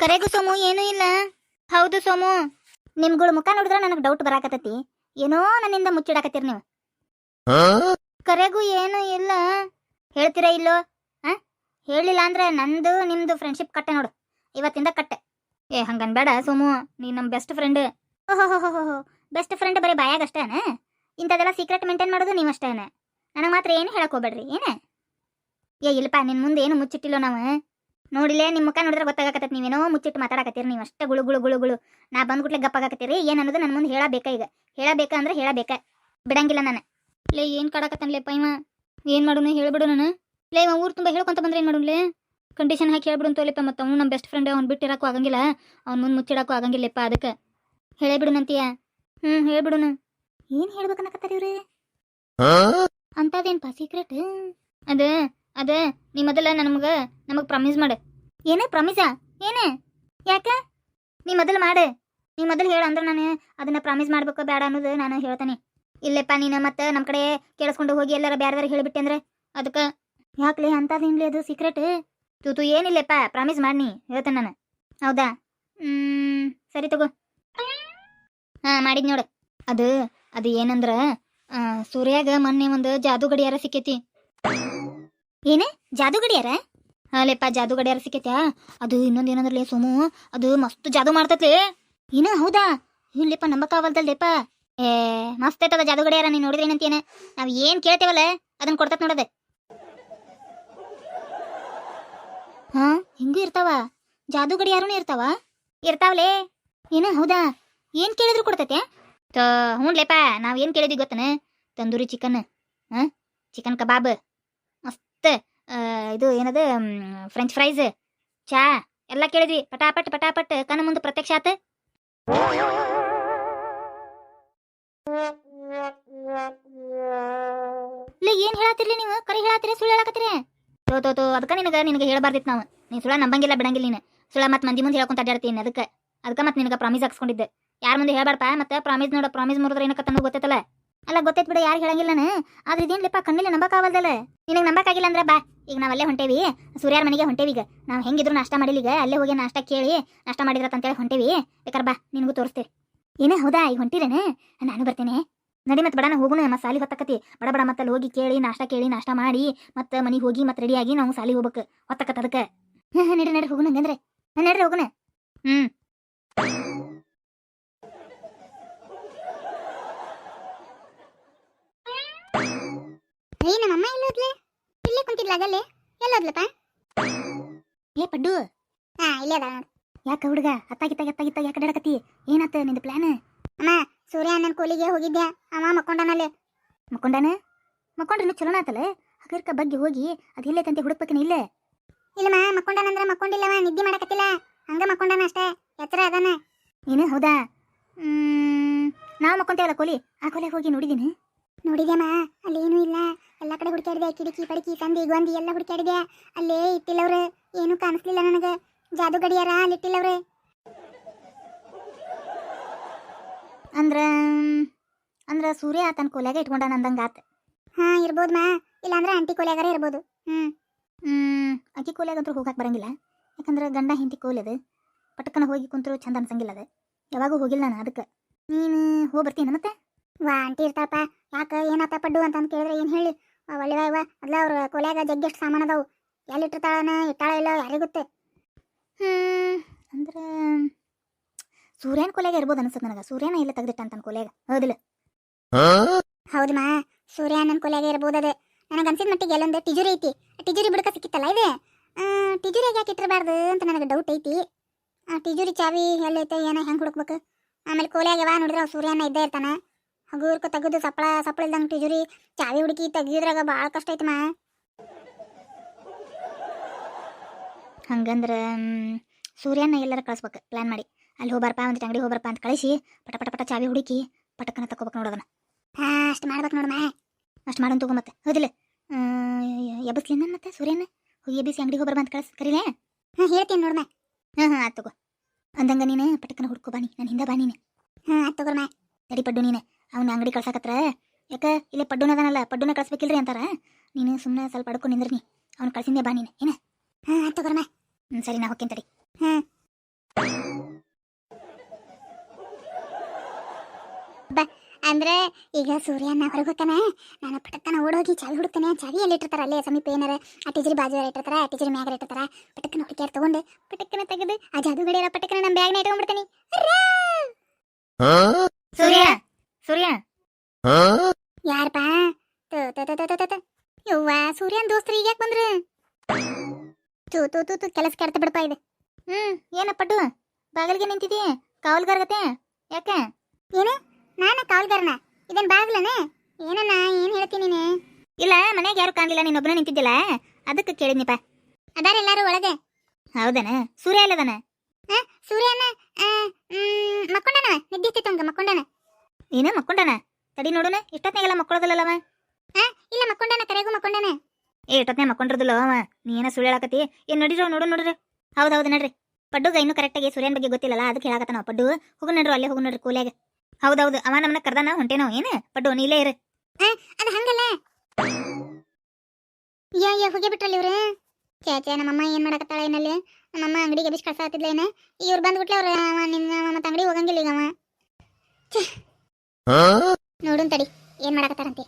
ಕರೆಗೂ ಸೋಮು, ಏನೂ ಇಲ್ಲ. ಹೌದು ಸೋಮು, ನಿಮ್ಗಳ ಮುಖ ನೋಡಿದ್ರೆ ನನಗೆ ಡೌಟ್ ಬರಾಕತ್ತೈತಿ. ಏನೋ ನನ್ನಿಂದ ಮುಚ್ಚಿಡಾಕತ್ತೀರಿ ನೀವು. ಕರೆಗೂ ಏನೂ ಇಲ್ಲ. ಹೇಳ್ತೀರಾ ಇಲ್ಲೋ? ಆ? ಹೇಳಿಲ್ಲ ಅಂದ್ರೆ ನಂದು, ನಿಮ್ದು ಫ್ರೆಂಡ್ಶಿಪ್ ಕಟ್ಟೆ ನೋಡು. ಇವತ್ತಿಂದ ಕಟ್ಟೆ. ಏ, ಹಂಗನ್ಬೇಡ ಸೋಮು ನೀ ನಮ್ಮ ಬೆಸ್ಟ್ ಫ್ರೆಂಡ್ ಓಹೋ ಬೆಸ್ಟ್ ಫ್ರೆಂಡ್ ಬರೀ ಬಾಯಾಗ ಅಷ್ಟೇನ ಇಂಥದೆಲ್ಲ ಸೀಕ್ರೆಟ್ ಮೇಂಟೈನ್ ಮಾಡೋದು ನೀವು ಅಷ್ಟೇನ ನನಗೆ ಮಾತ್ರ ಏನು ಹೇಳಕ್ ಹೋಗ್ಬೇಡ್ರಿ, ಏನ? ಏ, ಇಲ್ಲಪ್ಪ, ನಿನ್ ಮುಂದೆ ಏನು ಮುಚ್ಚಿಟ್ಟಿಲ್ಲ ನಾವು? ನೋಡಿಲೆ ನಿಮ್ಮ ಮುಖ ನೋಡಿದ್ರೆ ಗೊತ್ತಾಗಕತ್ತೈತಿ ನೀವೇನೋ ಮುಚ್ಚಿಟ್ಟು ಮಾತಾಡಕತ್ತೀರಿ ನೀವು ಅಷ್ಟೇ ಗುಳು ಗುಳು ಗುಳು ಗುಳು. ನಾ ಬಂದ್ಬಿಟ್ಲೆ ಗಪ್ಪಾಗತ್ತೀರಿ ಏನು ಅನ್ನೋದು ನನ್ನ ಮುಂದೆ ಹೇಳಬೇಕಾ ಈಗ. ಹೇಳಬೇಕಾ ಅಂದ್ರೆ ಹೇಳಬೇಕಾ. ಬಿಡಂಗಿಲ್ಲ ನಾನು. ಲೇ ಏನು ಕಾಡಕತ್ತಾನಲೇ ಪೈಮ ಏನು ಮಾಡೋಣ ಹೇಳ್ಬಿಡು ನಾನು. ಲೇ ಇವ ಊರು ತುಂಬ ಹೇಳ್ಕೊಂತ ಬಂದ್ರೆ ಏನು ಮಾಡೋಣ ಕಂಡೀಷನ್ ಹಾಕಿ ಹೇಳ್ಬಿಡು ಅಂತೋಲಿಪ್ಪ ಮತ್ತು ಅವ್ನು ನಮ್ಮ ಬೆಸ್ಟ್ ಫ್ರೆಂಡ್ ಅವ್ನು ಬಿಟ್ಟಿರಕ್ಕೂ ಆಗಂಗಿಲ್ಲ. ಅವ್ನ ಮುಂದೆ ಮುಚ್ಚಿಡಕ್ಕೂ ಆಗಂಗಿಲ್ಲಪ್ಪ ಅದಕ್ಕೆ. ಹೇಳೇ ಹ್ಮ್ ಹ್ಞೂ ಹೇಳ್ಬಿಡುನು ಏನು ಹೇಳ್ಬೇಕನ್ನಕತ್ತಾರ ಇವ್ರಿ? ಅಂತದೇನ್ಪ ಸೀಕ್ರೆಟ್ ಅದ ಅದ, ನೀ ಮೊದಲ ನಮಗ ನಮಗ್ ಪ್ರಾಮಿಸ್ ಮಾಡ. ಏನೇ ಪ್ರಾಮಿಸಾ ಏನೇ? ಯಾಕ? ನೀ ಮೊದಲು ಮಾಡು. ನೀ ಮೊದಲು ಹೇಳ ಅಂದ್ರೆ ನಾನು ಅದನ್ನ ಪ್ರಾಮಿಸ್ ಮಾಡ್ಬೇಕು ಬೇಡ ಅನ್ನೋದು ನಾನು ಹೇಳ್ತೇನೆ. ಇಲ್ಲಪ್ಪ, ನೀನು ಮತ್ತೆ ನಮ್ಮ ಕಡೆ ಕೇಳಿಸ್ಕೊಂಡು ಹೋಗಿ ಎಲ್ಲಾರ ಬೇರೆದಾರ ಹೇಳಿಬಿಟ್ಟೆ ಅಂದ್ರೆ ಅದಕ್ಕೆ? ಯಾಕ್ಲೆ ಅಂತದೇನ್ಲಿ ಅದು ಸೀಕ್ರೆಟ್ ತೂ ತೂ, ಏನಿಲ್ಲಪ್ಪ ಪ್ರಾಮಿಸ್ ಮಾಡಿ ಹೇಳ್ತೇನೆ ನಾನು. ಹೌದಾ? ಹ್ಮ್, ಸರಿ ತಗೋ. ಹಾ, ಮಾಡಿದ್ ನೋಡು. ಅದು ಅದು ಏನಂದ್ರ ಸೂರ್ಯಾಗ ಮೊನ್ನೆ ಒಂದು ಜಾದು ಗಡಿಯಾರ ಸಿಕ್ಕೈತಿ. ಏನೇ? ಜಾದು ಗಡಿಯಾರ ಹಾಲೆಪ್ಪ ಜಾದು ಸಿಕ್ಕೈತ್ಯಾ? ಅದು ಇನ್ನೊಂದು ಏನಂದ್ರಲೇ ಸೋಮು? ಅದು ಮಸ್ತ್ ಜಾದು ಮಾಡ್ತತ್ಲೇ? ಏನ, ಹೌದಾ? ಇಲ್ಲಪ್ಪ ನಂಬಕ್ಕಾವಲ್ದಲ್ಲೇಪ್ಪ ಏ, ಮಸ್ತ್ ಐತದ ಜಾದು ಗಡಿಯಾರ ನೀನು ನೋಡಿದ್ರೆ ಏನಂತೇನೆ ನಾವು ಏನು ಕೇಳ್ತೇವಲ್ಲ ಅದನ್ನ ಕೊಡ್ತತ್ ನೋಡದೆ. ಹಾ, ಹಿಂಗೂ ಇರ್ತಾವ. ಜಾದು ಗಡಿಯಾರನು ಇರ್ತಾವ? ಇರ್ತಾವ್ಲೇ? ಏನ, ಹೌದಾ? ಏನು ಕೇಳಿದ್ರು ಕೊಡ್ತೈತೆ? ತ ಹ್ಞೂನ್ಲೇಪ ನಾವು ಏನು ಕೇಳಿದ್ವಿ ಗೊತ್ತನ? ತಂದೂರಿ ಚಿಕನ್ ಹಾ ಚಿಕನ್ ಕಬಾಬ್. ಮಸ್ತ್ ಆ, ಇದು ಏನದು ಫ್ರೆಂಚ್ ಫ್ರೈಸ್ ಚಾ ಎಲ್ಲ ಕೇಳಿದ್ವಿ. ಪಟಾಪಟ್ ಪಟಾಪಟ್ ಕಣ್ಣ ಮುಂದೆ ಪ್ರತ್ಯಕ್ಷ ಆತ. ಇಲ್ಲ ಏನ್ ಹೇಳತ್ತೀರಿ ನೀವು? ಕರಿ ಹೇಳತ್ತೀರಿ ಸುಳ್ಳು ಹೇಳಕತ್ತೀರಿ? ತೋ ತೋ ತೋ ಅದಕ್ಕೆ ನಿನಗೆ ನಿನಗೆ ಹೇಳಬಾರ್ದಿತ್ತು ನಾವು. ನೀ ಸುಳ್ಳ ನಂಬಂಗಿಲ್ಲ ಬಿಡಂಗಿಲ್ಲ ನೀನು. ಸುಳ್ಳ ಮತ್ತೆ ಮಂದಿ ಮುಂದೆ ಹೇಳ್ಕೊಂತ ಅಡ್ಡಾಡ್ತೀನಿ ಅದಕ್ಕೆ. ಅದಕ್ಕೆ ಮತ್ತೆ ನಿನಗೆ ಪ್ರಾಮಿಸ್ ಹಾಕ್ಸ್ಕೊಂಡಿದ್ದೆ. ಯಾರ ಮುಂದೆ ಹೇಳ್ಬಾರ್ಪ? ಮತ್ತೆ ಪ್ರಾಮಿಸ್ ನೋಡ ಪ್ರಾಮಿಸ್ ಮುರಿದ್ರೆ ಏನಕ್ಕಂತ ಗೊತ್ತೈತಲ್ಲ ಅಲ್ಲ ಗೊತ್ತೈತ್ ಬಿಡ, ಯಾರು ಹೇಳಂಗಿಲ್ಲ ನಾನು. ಆದ್ರೆ ಇದೇನ್ಲಿಪ್ಪ ಕಣ್ಣಿಲ್ಲ ನಂಬಕ್ಕಾವಲ್ದಲ್ಲ ನಿನಗೆ ನಂಬಕ್ಕಾಗಿಲ್ಲ ಅಂದ್ರೆ ಬಾ. ಈಗ ನಾವು ಅಲ್ಲೇ ಹೊಂಟೇವಿ. ಸೂರ್ಯಾರ ಮನೆಗೆ ಹೊಂಟೇವಿ ಈಗ. ನಾವು ಹೆಂಗಿದ್ರು ನಾಷ್ಟ ಮಾಡಿಲ್ಲ ಅಲ್ಲೇ ಹೋಗಿ ನಾಷ್ಟ ಕೇಳಿ ನಾಷ್ಟ ಮಾಡಿದ್ರತ್ತ ಅಂತೇಳಿ ಹೊಂಟೇವಿ. ಬೇಕಾರೆ ಬಾ, ನಿನಗೂ ತೋರಿಸ್ತೇವೆ ಏನೇ, ಹೌದಾ? ಈಗ ಹೊಂಟಿರೇನೆ? ನಾನು ಬರ್ತೇನೆ. ನಡಿ ಮತ್ತೆ ಬಡನ ಹೋಗುಣ ಮತ್ತೆ ಸಾಲಿ ಹೊತ್ತಕತಿ ಬಡ ಬಡ ಮತ್ತೆ ಹೋಗಿ ಕೇಳಿ ನಾಷ್ಟ ಕೇಳಿ ನಾಷ್ಟ ಮಾಡಿ ಮತ್ತೆ ಮನೆಗೆ ಹೋಗಿ ಮತ್ತೆ ರೆಡಿಯಾಗಿ ನಾವು ಸಾಲಿ ಹೋಗ್ಬೇಕು. ಹೊತ್ತಕತ್ತದಕ್ಕೆ ಹಾ ನಡಿ ನಡಿ ಹೋಗುಣ ಹಾ, ನಡ್ರಿ ಹೋಗುಣ ಹ್ಮ್. ಇಲ್ಲೇ ಅದಲ್ಲೇ ಎಲ್ಲೋದ್ಲಪ್ಪ ಏ ಪಡ್ಡು. ಹಾ ಇಲ್ಲೇ ಅದ ಯಾಕ ಹುಡುಗ? ಅತ್ತಾಗಿತ್ತಾಗ ಅತ್ತಾಗಿತ್ತಾಗ ಯಾಕೆ ಅಡಕತ್ತಿ ಏನತ್ತ ನಿಂದು ಪ್ಲಾನ್ ಅಮ್ಮ ಸೂರ್ಯ ಅಣ್ಣನ ಕೋಲಿಗೆ ಹೋಗಿದ್ದೆ ಅವ ಮಕ್ಕೊಂಡನಲ್ಲಿ ಮಕ್ಕೊಂಡಾನ? ಮಕ್ಕೊಂಡ್ರೆ ಚಲೋನ ಆತಲ್ಲ? ಹಗರ್ಕ ಬಗ್ಗೆ ಹೋಗಿ ಅದು ತಂತೆ ಹುಡುಕ್ಬೇಕನ ಇಲ್ಲೇ? ಇಲ್ಲಮ್ಮ ಮಕ್ಕೊಂಡನಂದ್ರೆ ಮಕ್ಕೊಂಡಿಲ್ಲವ ನಿದ್ದೆ ಮಾಡಕತ್ತಿಲ್ಲ. ಹಂಗ ಮಕ್ಕೊಂಡಾನ ಅಷ್ಟೇ. ಎತ್ತರ ಅದಾನ. ಏನು ಹೌದಾ? ಹ್ಮ್. ನಾವು ಮಕ್ಕೊಂತೇವಲ್ಲ ಕೋಲಿ? ಆ ಕೋಲಿಗೆ ಹೋಗಿ ನೋಡಿದೀನಿ. ಅಲ್ಲಿ ಅಲ್ಲೇನೂ ಇಲ್ಲ. ಎಲ್ಲ ಕಡೆ ಹುಡುಕಾಡಿದೆ ಕಿಟಕಿ ಪಡಕಿ ಸಂದಿ ಗೊಂದಿ ಎಲ್ಲ ಹುಡುಕಾಡಿದೆ ಅಲ್ಲೇ ಇಟ್ಟಿಲ್ಲವ್ರೆ. ಏನೂ ಕಾಣಿಸ್ಲಿಲ್ಲ ನನಗೆ. ಜಾದು ಗಡಿಯಾರ ಅಲ್ಲಿ ಇಟ್ಟಿಲ್ಲವ್ರೆ. ಅಂದ್ರ ಅಂದ್ರ ಸೂರ್ಯ ಆತನ ಕೊಲೆಗೆ ಇಟ್ಕೊಂಡ ನಂದಂಗ ಆತ. ಹಾ ಇರ್ಬೋದು ಮಾ. ಇಲ್ಲಾಂದ್ರೆ ಆಂಟಿ ಕೊಲೆಗಾರ ಇರ್ಬೋದು. ಹ್ಮ್. ಹ್ಮ್ ಅಕ್ಕಿ ಕೋಲೆಗಂತೂ ಹೋಗಕ್ ಬರಂಗಿಲ್ಲ. ಯಾಕಂದ್ರೆ ಗಂಡ ಹೆಂಡತಿ ಕೋಲದ ಪಟಕನ ಹೋಗಿ ಕುಂತ್ರು ಚಂದ ಅನ್ಸಂಗಿಲ್ಲ ಅದು. ಯಾವಾಗೂ ಹೋಗಿಲ್ಲ ನಾನು ಅದಕ್ಕೆ. ನೀನು ಹೋಗಿ ಬರ್ತೀನಿ ಮತ್ತೆ? ವಾ ಆಂಟಿ ಇರ್ತಾಪ ಯಾಕೆ ಏನಾತ ಪಡ್ಡು ಅಂತ ಅಂದ್ ಕೇಳಿದ್ರೆ ಏನು ಹೇಳಿ? ಒಳ್ಳೆವ ಇವ ಅದ್ಲ ಅವ್ರ ಕೊಲೆಯಾಗ ಜಗ್ಗೆಷ್ಟು ಸಾಮಾನು ಅದಾವು. ಎಲ್ಲಿ ಇಟ್ಟಿರ್ತಾಳನ ಇಟ್ಟಾಳ ಇಲ್ಲ ಯಾರಿಗುತ್ತೆ. ಗೊತ್ತೆ ಹ್ಮ್. ಅಂದ್ರೆ ಸೂರ್ಯನ ಕೊಲೆಗೆ ಇರ್ಬೋದು ಅನ್ಸುತ್ತೆ ನನಗೆ. ಸೂರ್ಯನ ಇಲ್ಲ ತೆಗ್ದಿಟ್ಟ ಅಂತ ಕೊಲೆಗ ಹೌದಿಲ್ಲ ಹೌದು ಮಾ. ಸೂರ್ಯನ ಕೊಲೆಗೆ ಇರ್ಬೋದು ಅದೇ. ನನಗೆ ಅನ್ಸಿದ ಮಟ್ಟಿಗೆ ಎಲ್ಲೊಂದು ಟಿಜುರಿ ಐತಿ. ಟಿಜುರಿ ಬಿಡಕ ಸಿಕ್ಕಿತ್ತಲ್ಲ ಇದೆ? ಟಿಜುರಿಯಾಗ ಯಾಕೆ ಇಟ್ಟಿರಬಾರ್ದು ಅಂತ ನನಗೆ ಡೌಟ್ ಐತಿ. ಆ ಟಿಜುರಿ ಚಾವಿ ಎಲ್ಲೈತೆ ಏನೋ ಹೆಂಗೆ ಹುಡುಕ್ಬೇಕು? ಆಮೇಲೆ ಕೋಲಿಯಾಗ್ಯವ ನೋಡಿದ್ರೆ ಅವ್ ಸೂರ್ಯನ ಇದ್ದೇ ಇರ್ತಾನ. ಹಗುರ್ಕ ತೆಗೆದು ಸಪ್ಪಳ ಸಪ್ಪಳ ಇಲ್ದಂಗೆ ಟಿಜುರಿ. ಚಾವಿ ಹುಡುಕಿ ತೆಗಿಯೋದ್ರಾಗ ಭಾಳ ಕಷ್ಟ ಐತಮ್ಮ ಹಂಗಂದ್ರೆ ಸೂರ್ಯನ ಎಲ್ಲರ ಕಳಿಸ್ಬೇಕು ಪ್ಲಾನ್ ಮಾಡಿ. ಅಲ್ಲಿ ಹೋಗ್ಬಾರಪ್ಪ ಒಂದು ಅಂಗಡಿ ಹೋಗ್ಬಾರಪ್ಪ ಅಂತ ಕಳಿಸಿ, ಪಟ ಪಟ ಪಟ ಚಾವಿ ಹುಡುಕಿ ಪಟಕನ ತಗೋಬೇಕು ನೋಡೋದನ್ನ ಹಾಂ, ಅಷ್ಟು ಮಾಡ್ಬೇಕು ನೋಡಮ್ಮ ಅಷ್ಟು ಮಾಡೋಣ ತಗೋ ಮತ್ತೆ. ಹೌದಿಲ್ಲ? ಎಬ್ಬಿಸ್ಲಿನ ಮತ್ತೆ ಸೂರ್ಯನ ಹೋಗಿ ಎಬ್ಬಿಸಿ ಅಂಗಡಿ ಹೋಗ್ಬಾರ ಅಂತ ಕಳಿಸ್, ಕರೀಲೇ? ಹಾಂ, ಹೇಳ್ತೀನಿ ನೋಡಮ್ಮ ಹಾಂ ಹಾಂ ಆಯ್ತು ತಗೋ. ಅಂದಂಗ ನೀನು ಪಟಕನ ಹುಡ್ಕೋ ನೀ, ನಾನು ಹಿಂದೆ ಬಾ ನೀನು. ಹಾಂ ಆಯ್ತು ತಗೋರ್ಮ ತಡಿಪಡ್ಡು ನೀನು. ಅವ್ನ ಅಂಗಡಿ ಕಳ್ಸಾಕತ್ರ. ಯಾಕ? ಇಲ್ಲೇ ಪಡ್ಡುನ ಅದಾನಲ್ಲ ಪಡ್ಡುನ ಕಳ್ಸ್ಬೇಕಿಲ್ರಿ ಅಂತಾರ. ನೀನು ಸುಮ್ಮನೆ ಸ್ವಲ್ಪ ಅಡ್ಕೊಂಡು ನಿಂದ್ರಿ ಅವ್ನು ಕಳ್ಸಿಂದೆ ಬಾ ನೀನು. ಏನ? ಹಾಂ ಆಯ್ತು ತಗೋರ್ಮ ಹ್ಞೂ ಸರಿ ನಾ ಹೋಗ್ತೀನಿ ತಡಿ. ಹಾಂ ಅಂದ್ರೆ ಈಗ ಸೂರ್ಯನ ಹೊರಗೆ ಹೋಗ್ತಾನೆ. ನಾನು ಪಟಕ್ಕನ ಓಡೋಗಿ ಚಾವಿ ಹುಡುಕ್ತಾನೆ. ಚಾವಿ ಎಲ್ಲಿ ಇಟ್ಟಿರ್ತಾರ ಅಲ್ಲೇ ಸಮೀಪ ಏನಾರ. ಆ ಟೀಚರ್ ಬಾಜು ಇಟ್ಟಿರ್ತಾರ ಆ ಟೀಚರ್ ಮ್ಯಾಗ ಇಟ್ಟಿರ್ತಾರ. ಪಟಕ್ಕನ ಹುಡುಕ್ಯಾರ ತಗೊಂಡು ಪಟಕ್ಕನ ತೆಗೆದು ಆ ಜಾದು ಗಡಿಯಾರ ಪಟಕ್ಕನ ನಮ್ಮ ಬ್ಯಾಗ್ನ ಇಟ್ಕೊಂಡ್ಬಿಡ್ತೀನಿ. ಸೂರ್ಯ! ಸೂರ್ಯ ಯಾರಪ್ಪ ಯವ್ವ ಸೂರ್ಯನ್ ದೋಸ್ತ್ರಿ ಈಗ ಯಾಕೆ ಬಂದ್ರು ತೂ ತೂ ಕೆಲಸ ಕೆಡ್ತ ಬಿಡಪ್ಪ ಇದೆ. ಹ್ಮ್ ಏನಪ್ಪಟ್ಟು ಬಾಗಿಲಿಗೆ ನಿಂತಿದೀಯ ಕಾವಲ್ಗಾರ್ಗತೆ? ಯಾಕೆ? ಏನು? ನಾನ ಕಾವಲ್ಗಾರನ? ಇದನ್ ಬಾಗ್ಲನ? ಏನನ್ನ ಏನ್ ಹೇಳ್ತೀನಿ ನೀನು? ಇಲ್ಲ ಮನೆಗೆ ಯಾರು ಕಾಣಲಿಲ್ಲ ನೀನೊಬ್ಬನೇ ನಿಂತಿದ್ದಿಲ್ಲ. ಅದಕ್ಕೆ ಕೇಳಿದ್ನಿಪ್ಪ ಅದಾರ ಎಲ್ಲಾರು ಒಳಗೆ? ಹೌದನ? ಸೂರ್ಯ ಇಲ್ಲದನ ಸೂರ್ಯನ ಮಕ್ಕೊಂಡನ? ನಿದ್ದೆ ಹತ್ತಿತ್ತಂಗ ಮಕ್ಕೊಂಡನ? ಏನ ಮಕ್ಕೊಂಡನ? ತಡಿ ನೋಡೋಣ ಇಷ್ಟೊತ್ನಾಗೆಲ್ಲ ಮಕ್ಕೊಳ್ಳೋದಿಲ್ಲವ ಇಲ್ಲ ಮಕ್ಕೊಂಡನ ಕರೆಗೂ ಮಕ್ಕೊಂಡನ. ಏ ಇಷ್ಟೊತ್ನೇ ಮಕ್ಕೊಂಡಿರೋದಿಲ್ಲ ಅವ? ನೀ ಏನ ಸುಳ್ಳು ಹೇಳಕತಿ ಏನ್ ನೋಡಿದ್ರು ನೋಡು ನೋಡ್ರಿ. ಹೌದು ಹೌದು ನಡ್ರಿ. ಪಡ್ಡುಗ ಇನ್ನೂ ಕರೆಕ್ಟಾಗಿ ಸೂರ್ಯನ ಬಗ್ಗೆ ಗೊತ್ತಿಲ್ಲಲ್ಲ ಅದಕ್ಕೆ ಹೇಳಕತ್ತ ನಾವು ಪಡ್ಡು. ಹೋಗು ನಡ್ರು ಅಲ್ಲೇ ಹೋಗು ನೋಡ್ರಿ ಹೌದ್ ಹೌದು ಅವ ನಮ್ಮನ್ನ ಕರ್ದಾನ ಹೊಂಟೇನೋ ಏನು? ಪಡ್ಡು ನೀಲೇ ಇರು. ಅದು ಹಂಗಲ್ಲ. ಯಾ ಯಾ ಹೋಗಿ ಬಿಟ್ರಲ್ಲ ಇವ್ರು? ಚೇ ಚೇ ನಮ್ಮಮ್ಮ ಏನ್ ಮಾಡಕತ್ತಾಳ ಏನಲ್ಲಿ ನಮ್ಮಮ್ಮ ಅಂಗಡಿಗೆ ಬಿಸಿ ಕಳ್ಸಾತಿದ್ಲ ಏನ? ಇವ್ರು ಬಂದ್ಬಿಟ್ಲೆ ಅವ್ರ ಅವ ನಿನ್ನ ಮತ್ತೆ ಅಂಗಡಿ ಹೋಗಂಗಿಲ್ಲ ಈಗ ಅವ. ನೋಡುನ್ ತಡಿ ಏನ್ ಮಾಡಕತ್ತಾರಂತೆ?